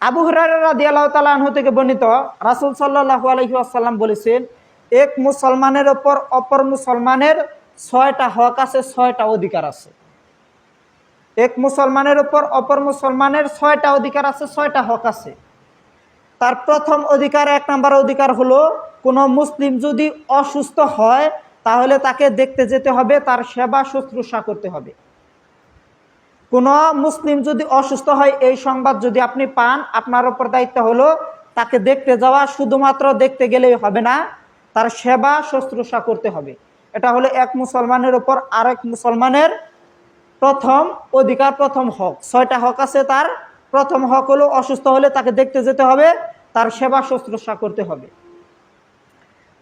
আবু তালাহ থেকে বর্ণিত রাসুল সাল্লাহ আলহি আসাল্লাম বলেছেন, এক মুসলমানের ওপর অপর মুসলমানের ছয়টা হক আছে, ছয়টা অধিকার আছে। এক মুসলমানের ওপর অপর মুসলমানের ছয়টা অধিকার আছে, ছয়টা হক আছে। তার প্রথম অধিকার, এক নম্বর অধিকার হলো, কোনো মুসলিম যদি অসুস্থ হয়, তাহলে তাকে দেখতে যেতে হবে, তার সেবা শুশ্রূষা করতে হবে। কোনো মুসলিম যদি অসুস্থ হয়, এই সংবাদ যদি আপনি পান, আপনার ওপর দায়িত্ব হলো তাকে দেখতে যাওয়া, শুধুমাত্র দেখতে গেলেই হবে না, তার সেবা, শুশ্রূষা করতে হবে। এটা হলো এক মুসলমানের ওপর আরেক মুসলমানের প্রথম অধিকার, প্রথম হক। ছয়টা হক আছে তার। প্রথম হক হলো অসুস্থ হলে তাকে দেখতে যেতে হবে, তার সেবা, শুশ্রূষা করতে হবে।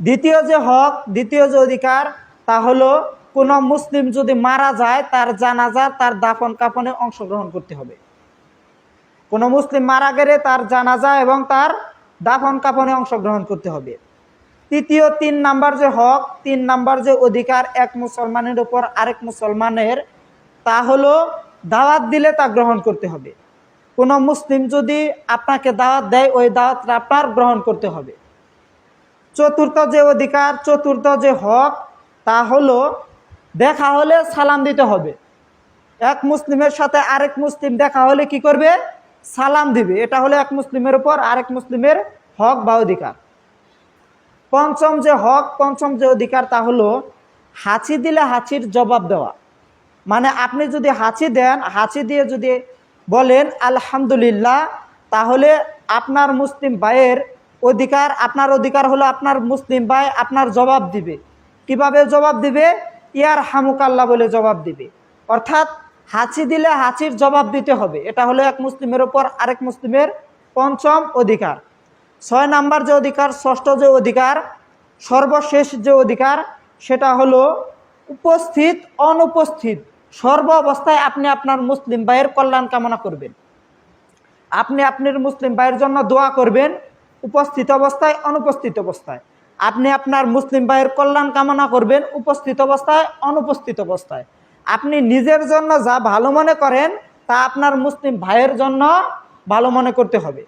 দ্বিতীয় যে হক, দ্বিতীয় যে অধিকার তা হলো কোনো মুসলিম যদি মারা যায়, তার জানাজা, তার দাফন কাফনে অংশগ্রহণ করতে হবে। কোনো মুসলিম মারা গেলে তার জানাজা এবং তার দাফন কাফনে অংশগ্রহণ করতে হবে। তৃতীয়, তিন নাম্বার যে হক, তিন নাম্বার যে অধিকার এক মুসলমানের উপর আরেক মুসলমানের, তা হলো দাওয়াত দিলে তা গ্রহণ করতে হবে। কোনো মুসলিম যদি আপনাকে দাওয়াত দেয়, ওই দাওয়াতটা আপনার গ্রহণ করতে হবে। চতুর্থ যে অধিকার, চতুর্থ যে হক তা হলো, দেখা হলে সালাম দিতে হবে। এক মুসলিমের সাথে আরেক মুসলিম দেখা হলে কি করবে? সালাম দিবে। এটা হলো এক মুসলিমের উপর, আরেক মুসলিমের হক বা অধিকার। পঞ্চম যে হক, পঞ্চম যে অধিকার তা হলো হাঁচি দিলে হাঁচির জবাব দেওয়া। মানে আপনি যদি হাঁচি দেন, হাঁচি দিয়ে যদি বলেন, আলহামদুলিল্লাহ তাহলে আপনার মুসলিম ভাইয়ের অধিকার, আপনার অধিকার হলো আপনার মুসলিম ভাই আপনার জবাব দিবে। কীভাবে জবাব দিবে? ইয়ার হামুকাল্লা বলে জবাব দিবে। অর্থাৎ হাঁচি দিলে হাঁচির জবাব দিতে হবে। এটা হলো এক মুসলিমের ওপর আরেক মুসলিমের পঞ্চম অধিকার। ছয় নাম্বার যে অধিকার, ষষ্ঠ যে অধিকার, সর্বশেষ যে অধিকার, সেটা হলো উপস্থিত, অনুপস্থিত। সর্ব অবস্থায় আপনি আপনার মুসলিম ভাইয়ের কল্যাণ কামনা করবেন। আপনি আপনার মুসলিম ভাইয়ের জন্য দোয়া করবেন। উপস্থিত অবস্থায়, অনুপস্থিত অবস্থায়। আপনি আপনার মুসলিম ভাইয়ের কল্যাণ কামনা করবেন উপস্থিত অবস্থায়, অনুপস্থিত অবস্থায়। আপনি নিজের জন্য যা ভালো মনে করেন, তা আপনার মুসলিম ভাইয়ের জন্য ভালো মনে করতে হবে।